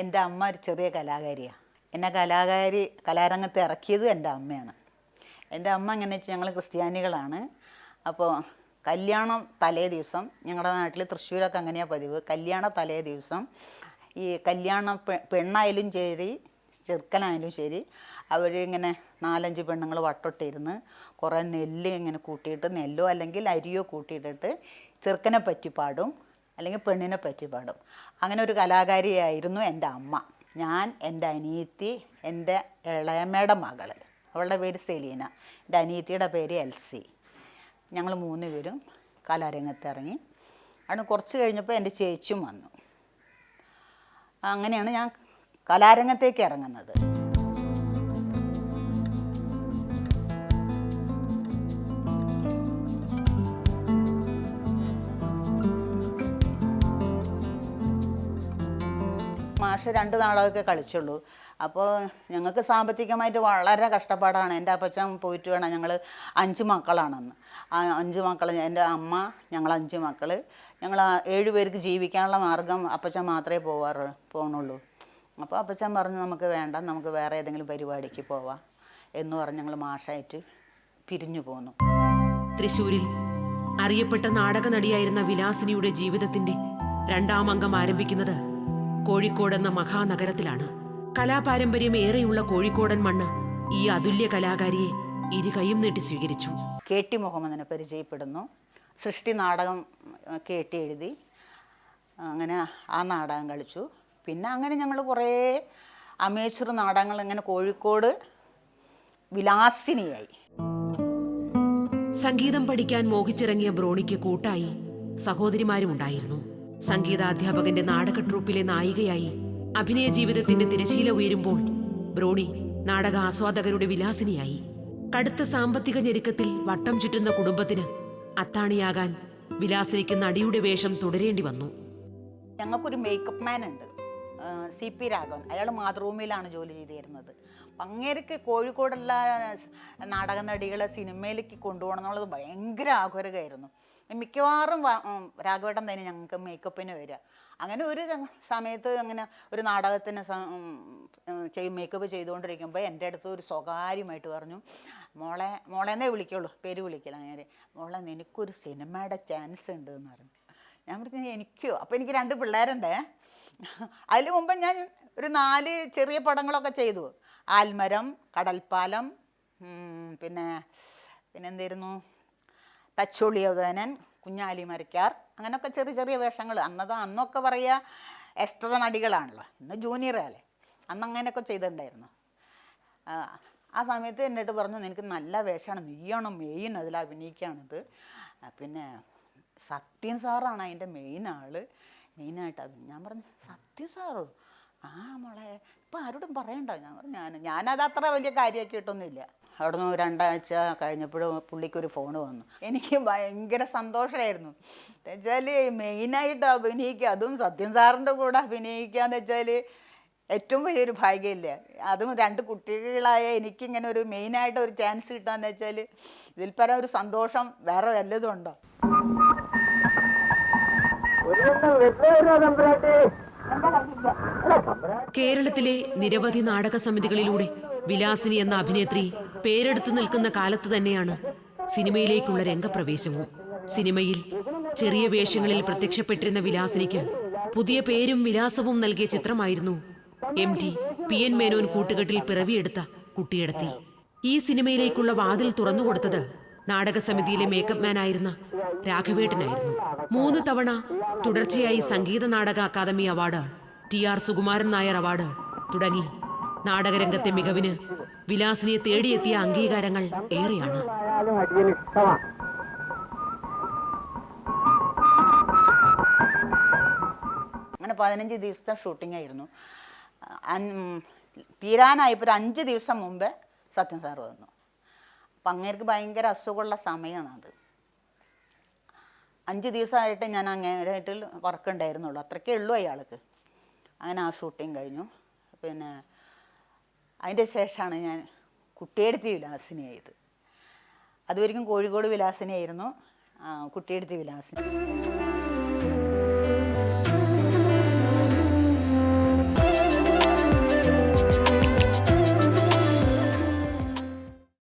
എന്റെ അമ്മ ഒരു ചെറിയ കലാകാരിയാണ് എന്നെ കലാകാരി കലാരംഗത്ത് ഇറക്കിയതും എന്റെ അമ്മയാണ്. എന്റെ അമ്മ എങ്ങനെ വെച്ചാൽ ഞങ്ങൾ ക്രിസ്ത്യാനികളാണ്. അപ്പോൾ കല്യാണം തലേ ദിവസം ഞങ്ങളുടെ നാട്ടിൽ തൃശ്ശൂരൊക്കെ അങ്ങനെയാണ് പതിവ്. കല്യാണ തലേ ദിവസം ഈ കല്യാണ പെണ്ണായാലും ശരി ചെറുക്കനായാലും ശരി അവരിങ്ങനെ നാലഞ്ച് പെണ്ണുങ്ങൾ വട്ടൊട്ടിരുന്ന് കുറേ നെല്ല് ഇങ്ങനെ കൂട്ടിയിട്ട് നെല്ലോ അല്ലെങ്കിൽ അരിയോ കൂട്ടിയിട്ടിട്ട് ചെറുക്കനെ പറ്റി പാടും. അല്ലെങ്കിൽ പെണ്ണിനെ പറ്റി പാടും. അങ്ങനെ ഒരു കലാകാരിയായിരുന്നു എന്റെ അമ്മ. ഞാൻ എന്റെ അനിയത്തി എന്റെ ഇളയമ്മയുടെ മകൾ അവളുടെ പേര് സെലീന. എന്റെ അനിയത്തിയുടെ പേര് എൽസി. ഞങ്ങൾ മൂന്ന് പേരും കലാരംഗത്ത് ഇറങ്ങി. അവിടെ കുറച്ച് കഴിഞ്ഞപ്പോൾ എന്റെ ചേച്ചിയും വന്നു. അങ്ങനെയാണ് ഞാൻ കലാരംഗത്തേക്ക് ഇറങ്ങുന്നത്. മാഷ് രണ്ട് നാളൊക്കെ കളിച്ചുള്ളൂ. അപ്പോൾ ഞങ്ങൾക്ക് സാമ്പത്തികമായിട്ട് വളരെ കഷ്ടപ്പാടാണ്. എന്റെ അപ്പച്ചൻ പോയിട്ട് വേണം. ഞങ്ങൾ അഞ്ച് മക്കളാണെന്ന്. ആ അഞ്ച് മക്കൾ എന്റെ അമ്മ ഞങ്ങൾ അഞ്ച് മക്കൾ ഞങ്ങൾ ഏഴ് പേർക്ക് ജീവിക്കാനുള്ള മാർഗം അപ്പച്ചൻ മാത്രമേ പോവാറ് പോകണുള്ളൂ അപ്പോൾ അപ്പച്ചൻ പറഞ്ഞു നമുക്ക് വേണ്ട നമുക്ക് വേറെ ഏതെങ്കിലും പരിപാടിക്ക് പോവാം എന്ന് പറഞ്ഞ് ഞങ്ങൾ മാഷായിട്ട് പിരിഞ്ഞു പോന്നു. തൃശ്ശൂരിൽ അറിയപ്പെട്ട നാടക നടിയായിരുന്ന വിലാസിനിയുടെ ജീവിതത്തിന്റെ രണ്ടാം അംഗം ആരംഭിക്കുന്നത് കോഴിക്കോട് എന്ന മഹാനഗരത്തിലാണ്. കലാപാരമ്പര്യം ഏറെയുള്ള കോഴിക്കോടൻ മണ്ണ് ഈ അതുല്യ കലാകാരിയെ ഇരുകൈയും നീട്ടി സ്വീകരിച്ചു. കെ ടി മുഹമ്മദിനെ പരിചയപ്പെടുന്നു. സൃഷ്ടി നാടകം കേട്ടി എഴുതി. അങ്ങനെ ആ നാടകം കളിച്ചു. പിന്നെ അങ്ങനെ ഞങ്ങൾ കുറേ അമേച്ചർ നാടകങ്ങൾ ഇങ്ങനെ കോഴിക്കോട് വിലാസിനിയായി. സംഗീതം പഠിക്കാൻ മോഹിച്ചിറങ്ങിയ ബ്രോണിക്ക് കൂട്ടായി സഹോദരിമാരും ഉണ്ടായിരുന്നു സംഗീതാധ്യാപകന്റെ നാടക ട്രൂപ്പിലെ നായികയായി. അഭിനയ ജീവിതത്തിന്റെ തിരശീല ഉയരുമ്പോൾ ബ്രോണി നാടക ആസ്വാദകരുടെ വിലാസിനിയായി. കടുത്ത സാമ്പത്തിക ഞെരുക്കത്തിൽ വട്ടം ചുറ്റുന്ന കുടുംബത്തിന് അത്താണിയാകാൻ വിലാസിനിക്ക് നടിയുടെ വേഷം തുടരേണ്ടി വന്നു. ഞങ്ങൾക്കൊരു മേക്കപ്പ് മാൻ ഉണ്ട്. C P Raghavan. അയാൾ മാതൃഭൂമിയിലാണ് ജോലി ചെയ്തിരുന്നത്. അപ്പം അങ്ങേരക്ക് കോഴിക്കോടുള്ള നാടക നടികളെ സിനിമയിലേക്ക് കൊണ്ടുപോകണം എന്നുള്ളത് ഭയങ്കര ആഗ്രഹമായിരുന്നു. മിക്കവാറും രാഘവേട്ടൻ തന്നെ ഞങ്ങൾക്ക് മേക്കപ്പിന് വരിക. അങ്ങനെ ഒരു സമയത്ത് അങ്ങനെ ഒരു നാടകത്തിന് മേക്കപ്പ് ചെയ്തുകൊണ്ടിരിക്കുമ്പോൾ എന്റെ അടുത്ത് ഒരു സ്വകാര്യമായിട്ട് പറഞ്ഞു മോളെ മോളെന്നേ വിളിക്കുള്ളൂ. പേര് വിളിക്കില്ല അങ്ങനെ മോളെ നിനക്കൊരു സിനിമയുടെ ചാൻസ് ഉണ്ട് എന്ന് പറഞ്ഞു. ഞാൻ പറഞ്ഞു എനിക്കോ? അപ്പോൾ എനിക്ക് രണ്ട് പിള്ളേരുണ്ടേ. അതിന് മുമ്പ് ഞാൻ ഒരു നാല് ചെറിയ പടങ്ങളൊക്കെ ചെയ്തു. ആൽമരം കടൽപ്പാലം പിന്നെ പിന്നെ എന്തായിരുന്നു തച്ചുള്ളിയോധനൻ കുഞ്ഞാലി മരക്കാർ അങ്ങനെയൊക്കെ ചെറിയ ചെറിയ വേഷങ്ങൾ അന്നത് അന്നൊക്കെ പറയുക എക്സ്ട്രാ നടികളാണല്ലോ. ഇന്ന് ജൂനിയറല്ലേ അന്ന് അങ്ങനെയൊക്കെ ചെയ്തിട്ടുണ്ടായിരുന്നു. ആ, സമയത്ത് എന്നിട്ട് പറഞ്ഞു നിനക്ക് നല്ല വേഷമാണ്. നീയാണ് മെയിൻ അതിൽ അഭിനയിക്കുകയാണിത് പിന്നെ സത്യൻ സാറാണ് അതിന്റെ മെയിൻ ആൾ. മെയിനായിട്ട് അത്. ഞാൻ പറഞ്ഞു സത്യ സാറോ ആ മോളെ ഇപ്പം ആരോടും പറയണ്ട. ഞാൻ പറഞ്ഞു ഞാൻ ഞാനത് അത്ര വലിയ കാര്യമാക്കിയിട്ടൊന്നുമില്ല അവിടെ നിന്ന് രണ്ടാഴ്ച കഴിഞ്ഞപ്പോഴും പുള്ളിക്കൊരു ഫോൺ വന്നു. എനിക്ക് ഭയങ്കര സന്തോഷമായിരുന്നു. എന്നുവെച്ചാൽ മെയിനായിട്ട് അഭിനയിക്കുക അതും സത്യം സാറിന്റെ കൂടെ അഭിനയിക്കുക എന്ന് വെച്ചാൽ ഏറ്റവും വലിയൊരു ഭാഗ്യമില്ല. അതും രണ്ട് കുട്ടികളായ എനിക്കിങ്ങനെ ഒരു മെയിനായിട്ട് ഒരു ചാൻസ് കിട്ടാന്ന് വെച്ചാൽ ഇതിൽ പരം ഒരു സന്തോഷം വേറെ വല്ലതും ഉണ്ടോ? കേരളത്തിലെ നിരവധി നാടക സമിതികളിലൂടെ വിലാസിനി എന്ന അഭിനേത്രി പേരെടുത്തു നിൽക്കുന്ന കാലത്ത് തന്നെയാണ് സിനിമയിലേക്കുള്ള രംഗപ്രവേശവും. സിനിമയിൽ ചെറിയ വേഷങ്ങളിൽ പ്രത്യക്ഷപ്പെട്ടിരുന്ന വിലാസിനിക്ക് പുതിയ പേരും വിലാസവും നൽകിയ ചിത്രമായിരുന്നു M T P N Menon കൂട്ടുകെട്ടിൽ പിറവിയെടുത്ത കുട്ടിയെടുത്തി. ഈ സിനിമയിലേക്കുള്ള വാതിൽ തുറന്നുകൊടുത്തത് നാടകസമിതിയിലെ മേക്കപ്പ് മാൻ ആയിരുന്ന രാഘവേട്ടനായിരുന്നു. മൂന്ന് തവണ തുടർച്ചയായി സംഗീത നാടക academy award T R Sukumaran Nair award തുടങ്ങി. നാടകരംഗത്തെ മികവിന് വിലാസിനെ തേടിയെത്തിയ അംഗീകാരങ്ങൾ ഏറെയാണ്. അങ്ങനെ പതിനഞ്ച് ദിവസത്തെ ഷൂട്ടിംഗ് ആയിരുന്നു. തീരാനായപ്പോൾ ഒരു അഞ്ച് ദിവസം മുമ്പേ സത്യൻ സാർ വന്നു. അപ്പം അങ്ങേർക്ക് ഭയങ്കര അസുഖമുള്ള സമയമാണ് അത് അഞ്ച് ദിവസമായിട്ട് ഞാൻ അങ്ങേരായിട്ട് വർക്ക് ഉണ്ടായിരുന്നുള്ളൂ. അത്രയ്ക്കേ ഉള്ളൂ അയാൾക്ക്. അങ്ങനെ ആ ഷൂട്ടിങ് കഴിഞ്ഞു. പിന്നെ അതിന്റെ ശേഷമാണ് ഞാൻ കുട്ടിയെടുത്തി വിലാസിനിയായത് അതുവരെയും കോഴിക്കോട് വിലാസിനിയായിരുന്നു. കുട്ടിയെടുത്തി വിലാസിനി.